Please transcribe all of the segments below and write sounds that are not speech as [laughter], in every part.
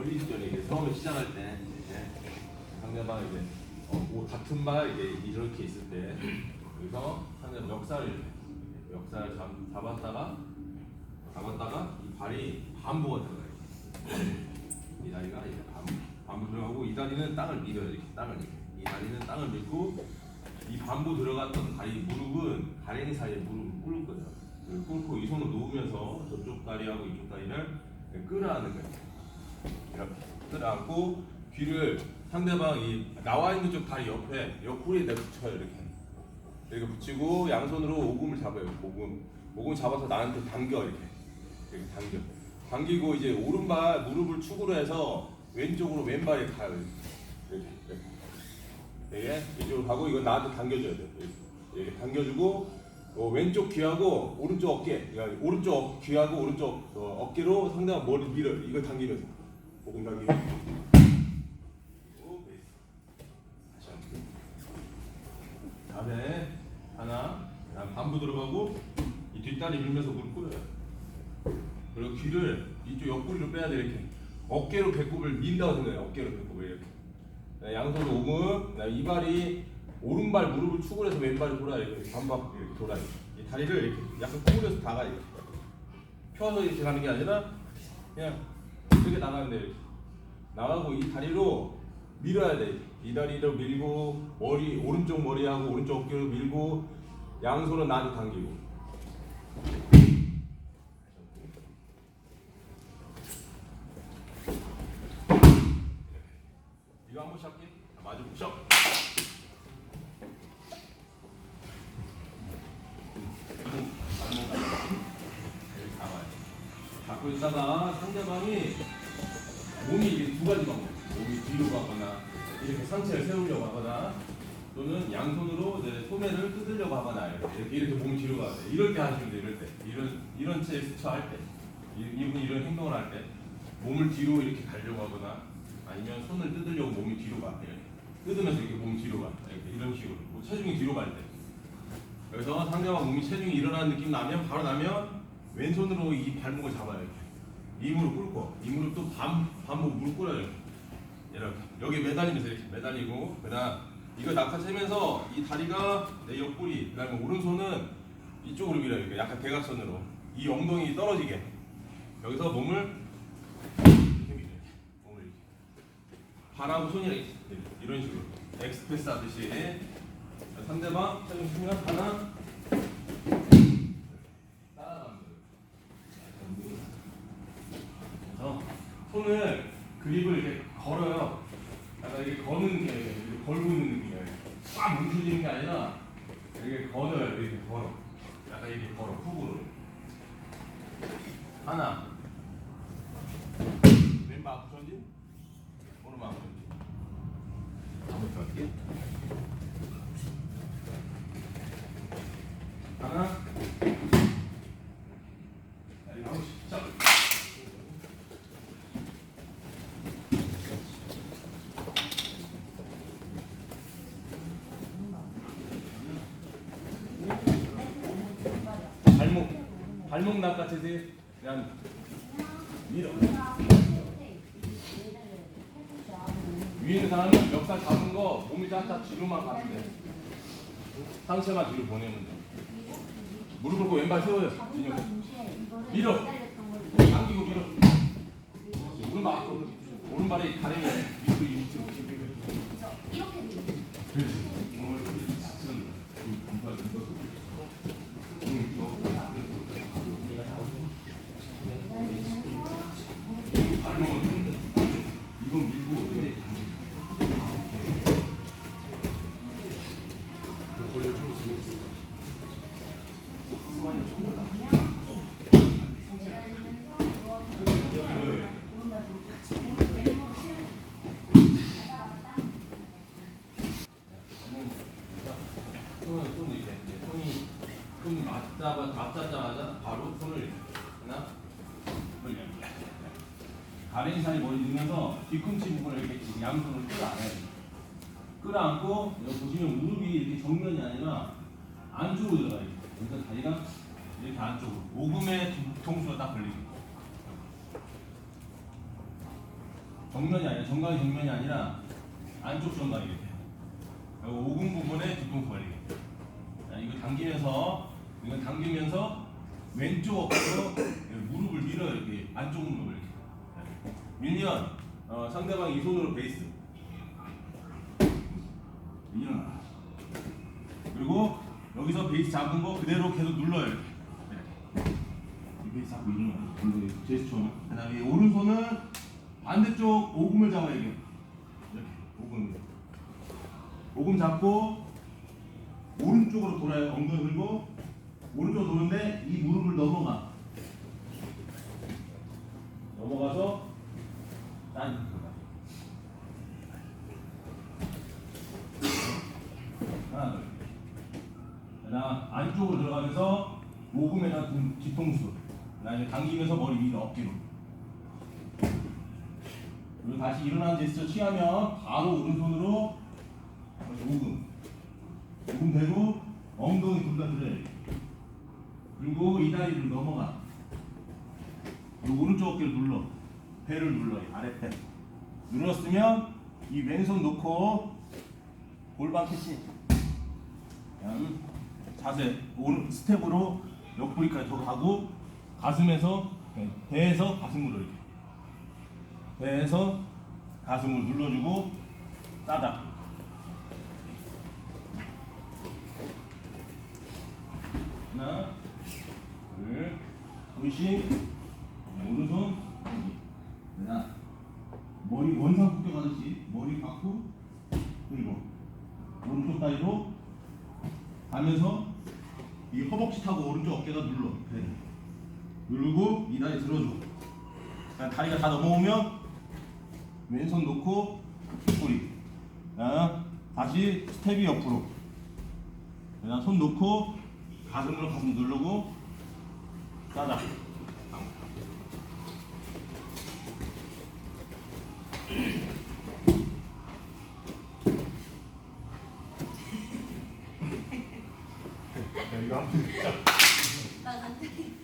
원리 시절에 이제 처음에 시작할 때 이제 상대방 이제 어, 뭐 같은 말 이제 이렇게 있을 때 상대방 역사를 이렇게 역사를 잡, 잡았다가 잡았다가 이 발이 반부가 들어가요. 이 다리가 이제 반, 반부 들어가고 이 다리는 땅을 밀어요. 이렇게 땅을 이렇게. 이 다리는 땅을 밀고 이 반부 들어갔던 다리 무릎은 가랭이 사이에 무릎을 꿇을. 그 꿇고 이 손을 놓으면서 저쪽 다리하고 이쪽 다리를 끌어안는 거예요. 이렇게 끌어안고 귀를 상대방 이 나와 있는 쪽 다리 옆에 옆구리에 내가 붙여요 이렇게. 이렇게 붙이고 양손으로 오금을 잡아요 오금. 오금 잡아서 나한테 당겨 이렇게. 이렇게 당겨. 당기고 이제 오른발 무릎을 축으로 해서 왼쪽으로 왼발이 가요 이렇게. 이렇게 이게. 이쪽으로 가고 이건 나한테 당겨줘야 돼 이렇게, 이렇게 당겨주고 어, 왼쪽 귀하고 오른쪽 어깨. 그러니까 오른쪽 어- 귀하고 오른쪽 어, 어깨로 상대방 머리 밀어 이걸 당기면서 베이스. 다시 한번. 다음에 하나, 그다음 반부 들어가고 이 뒷다리 밀면서 무릎 꿇어요. 그리고 귀를 이쪽 옆구리로 빼야 돼 이렇게. 어깨로 배꼽을 민다고 생각해요. 어깨로 배꼽을 이렇게. 네, 양손으로 오금, 이발이 오른발 무릎을 축을 해서 왼발이 돌아 이렇게 반박 이렇게 돌아요. 이 다리를 이렇게 약간 구부려서 다가 이렇게. 펴서 이렇게 가는 게 아니라 그냥 이렇게 나가는데 이렇게. 나가고 이 다리로 밀어야 돼. 이 다리로 밀고 머리 오른쪽 머리하고 오른쪽 어깨로 밀고 양손은 나한테 당기고. 이거 한 번씩 할게. 자, 마주 푸셔. 잡고 있다가 상대방이 몸이 이게 두 가지 방법. 몸이 뒤로 가거나 이렇게 상체를 세우려고 하거나 또는 양손으로 이제 소매를 뜯으려고 하거나 이렇게 이렇게 몸이 뒤로 가야 돼. 때 하시면 돼. 이럴 때 이런 이런 채 스쳐 할 때. 이- 이분 이런 행동을 할 때 몸을 뒤로 이렇게 가려고 하거나 아니면 손을 뜯으려고 몸이 뒤로 가. 이렇게. 뜯으면서 이렇게 몸이 뒤로 가. 이렇게 이런 식으로. 뭐 체중이 뒤로 갈 때. 그래서 상대방 몸이 체중이 일어나는 느낌 나면 바로 나면 왼손으로 이 발목을 잡아요. 이 무릎 꿇고 이 무릎 또 반, 반목 무릎 꿇어요. 이렇게. 여기 매달리면서 이렇게 매달리고 그다음 이거 낙하채면서 이 다리가 내 옆구리 그다음에 오른손은 이쪽으로 밀어요. 이렇게 약간 대각선으로. 이 엉덩이 떨어지게. 여기서 몸을 이렇게 손이랑 이런 식으로. 엑스프레스 하듯이. 상대방 체중 수면 하나 따라가면 돼요. 그래서 손을 그립을 이렇게 걸어요. 약간 이렇게 거는 게 이렇게 걸고 있는 느낌이에요. 꽉 뭉쳐지는 게 아니라 이렇게 걸어요. 이렇게 걸어. 약간 이렇게 걸어. 훅으로. 하나. 왼발 앞으로 전진. 오른발 앞으로 전진. 한번 더 할게. 하나. 자, 이거 한 번씩. 자. 발목 발목 낚아채세요. 그냥 밀어. 위에 사람은 멱살 잡은 거 몸이 살짝 뒤로만 가면 돼. 상체만 뒤로 보내면 돼. 무릎 꿇고 왼발 세워요. 진영. 밀어. 당기고 밀어. 오른발. 오른발이 가랭이 밑으로 밑으로. 그렇지. 이건 밀고 이렇게 손을 손을 이렇게 이제 손이 손이 맞자마 맞자마자 바로 손을 이렇게 하나 둘 이렇게 가랭이 살이 머리 넣으면서 뒤꿈치 부분을 이렇게 지금 양손을 끌어안아요. 끌어안고 여기 보시면 무릎이 이렇게 정면이 아니라 안쪽으로 들어가요. 그래서 다리가 이렇게 안쪽으로 오금의 뒤통수가 딱 걸리게. 정면이 아니라 정강이 정면이 아니라 안쪽 정강이 이렇게. 오금 부분에 뒤통수 걸리게. 자, 이거 당기면서 이건 당기면서 왼쪽 어깨로 무릎을 밀어요 이렇게 안쪽 무릎을 이렇게. 자, 밀면 어, 상대방 이 손으로 베이스. 일어나. 그리고 여기서 베이스 잡은 거 그대로 계속 눌러요. 이 베이스 잡고 일어나. 이거 제스처. 그다음에 이 오른손은 반대쪽 오금을 잡아야 이게. 이렇게 오금. 오금 잡고 오른쪽으로 돌아요. 엉덩이 들고 오른쪽으로 도는데 이 무릎을 넘어가. 넘어가서 난 하나 둘. 그다음 안쪽으로 들어가면서 오금에다 등- 뒤통수. 그다음에 당기면서 머리 위로 어깨로. 그리고 다시 일어나는 제스처 취하면 바로 오른손으로 오금. 오금 대고 엉덩이 돼. 그리고 이 다리를 넘어가. 이 오른쪽 어깨를 눌러. 배를 눌러. 이 아랫배. 눌렀으면 이 왼손 놓고 골반 캐치. 자세 오른 스텝으로 옆구리까지 더 가고 가슴에서 네, 배에서 가슴으로 이렇게 배에서 가슴을 눌러주고 따다 하나 둘 손씩 오른손 여기. 하나 머리 원상 폭격 하듯이 머리 박고 그리고 오른쪽 다리로 가면서 이 허벅지 타고 오른쪽 어깨가 눌러 네. 누르고 이 다리 들어줘. 다리가 다 넘어오면 왼손 놓고 뒷구리. 자, 다시 스텝이 옆으로. 그냥 손 놓고 가슴으로 가슴 누르고 따다 이거 한번 나 갑자기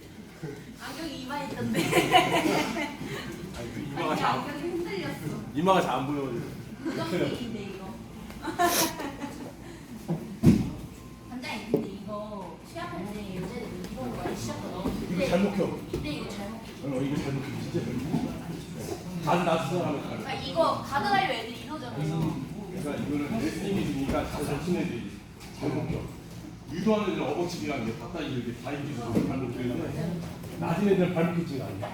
안경이 이마에 있던데. 아니, 그 이마가 잘 안, 안경이 흔들렸어. 이마가 잘 안 보여 부정기인데 이거. 반장님 근데 이거 시합할 때 여자들 이런 거 많이 시합하거든. 이거 잘못 켜 근데 이거 잘못. 어, 이거 잘못 켜 진짜 가드 나서 하면 아 이거 가드라이브 애들 이러잖아요. 그러니까 이거는 레슬링이 주니까 잘 친해지 잘못 켜 유도하는 애들은 어버치기랑 이제 바닥이 이렇게 다리 기술로 발목 켜는데 낮은 애들은 발목 켜지가 않아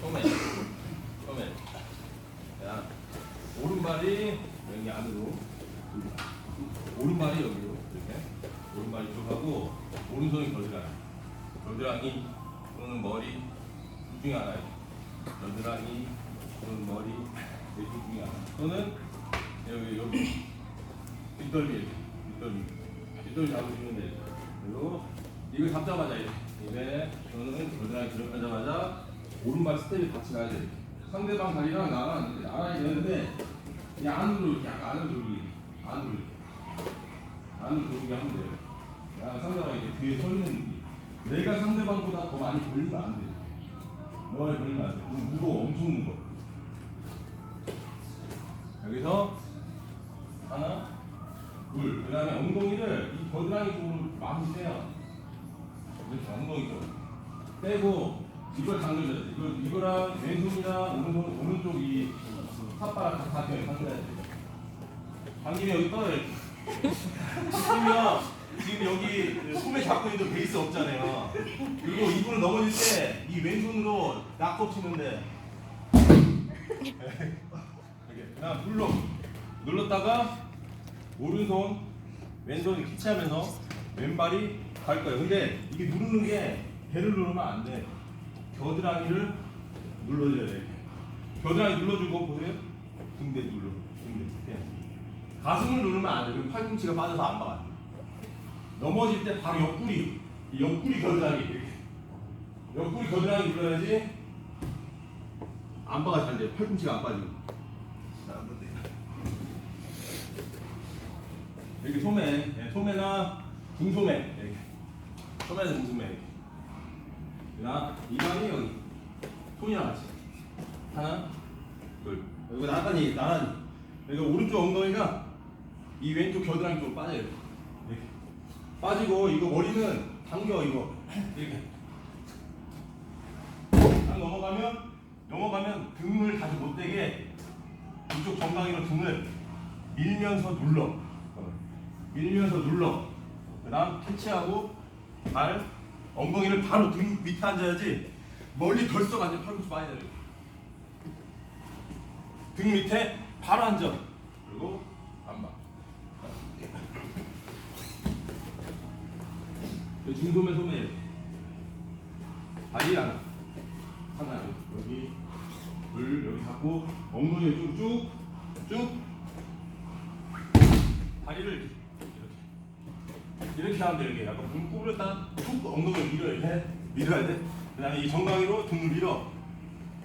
처음에 처음에 야 오른발이 여기 안으로. 오른발이 여기로 이렇게. 오른발 이쪽하고 오른손이 겨드랑이. 겨드랑이 또는 머리. 둘 중에 하나예요. 겨드랑이 또는 머리 또는 여기 여기. 뒷덜미 뒷덜미. 뒷덜미 잡으시면 돼요 그리고 이걸 잡자마자 입에 저는 겨드랑이 들어가자마자 오른발 스텝이 같이 가야 돼 상대방 다리랑 나랑 나란히 되는데 이 안으로 이렇게 안으로 돌리기. 안으로 이렇게. 안으로 돌리게 하면 돼요. 야, 상대방이 이렇게 뒤에 서 있는 느낌. 내가 상대방보다 더 많이 돌리면 안 돼. 너가 돌리면 안 돼. 무거워, 엄청 무거워. 여기서 하나, 둘. 그 다음에 엉덩이를 이 겨드랑이 쪽으로 빼요. 이렇게 엉덩이 쪽. 빼고 이걸 당겨줘야 돼. 이거, 이거랑 왼손이랑 오른손, 오른쪽 이 삿바랑 다. 당겨야 돼. 당기면 여기 떠요. 당기면 지금 여기 손에 잡고 있는 베이스 없잖아요. 그리고 이분을 넘어질 때 이 왼손으로 낙법 치는데 그냥 눌러 눌렀다가 오른손 왼손 키치하면서 왼발이 갈 거예요. 근데 이게 누르는 게 배를 누르면 안 돼. 겨드랑이를 눌러줘야 돼. 겨드랑이 눌러주고 보세요. 등대 눌러. 등대. 이렇게. 가슴을 누르면 안 돼. 그럼 팔꿈치가 빠져서 안 막아. 넘어질 때 바로 옆구리, 이 옆구리 겨드랑이. 옆구리 겨드랑이 눌러야지 안 빠가 잘 돼. 팔꿈치가 안 빠지고. 자, 한번 돼. 여기 소매, 예, 소매나 중소매, 이렇게. 소매나 중소매. 이렇게. 그다음 이관이 여기 손이랑 같이 하나 둘 이거 나란히 나란히 여기 오른쪽 엉덩이가 이 왼쪽 겨드랑이 쪽으로 빠져요 이렇게 빠지고 이거 머리는 당겨 이거 [laughs] 이렇게 딱 넘어가면 넘어가면 등을 다시 못 대게 이쪽 정강이로 등을 밀면서 눌러 밀면서 눌러 그 다음 캐치하고 발 엉덩이를 바로 등 밑에 앉아야지 멀리 덜썩 앉아 팔꿈치 빠져야 돼. 등 밑에 바로 앉아. 그리고 안봐. 중소매 소매 다리 하나. 하나 여기 둘 여기 잡고 엉덩이 쭉쭉 쭉. 다리를 이렇게 이렇게 하면 돼 이렇게 약간 물 구부렸다 툭 엉덩이를 밀어야 돼. 밀어야 돼. 그다음에 이 정강이로 등을 밀어.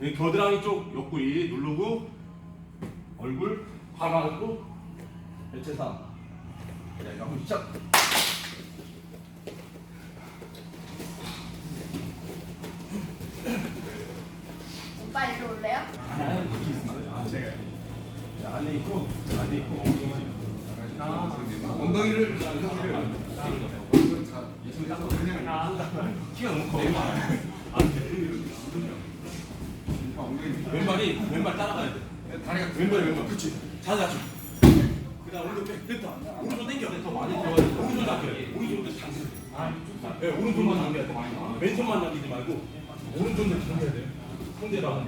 여기 겨드랑이 쪽 옆구리 누르고 얼굴 바로 안고 대체삼. 자, 한번 시작. 오빠 일로 올래요? 아, 제가 자, 안에 있고 안에 있고 엉덩이. 엉덩이를 키가 너무 커. 왼발이 왼발 따라가야 돼. 다리가 왼발 왼발 그렇지. 자세. 그다음 오른쪽 빼. 됐다. 오른쪽 당겨. 더 많이 들어가야 돼. 오른쪽 당겨. 오른쪽도 당겨. 네, 오른쪽만 당겨야 돼. 왼손만 당기지 말고 오른쪽도 당겨야 돼. 상대랑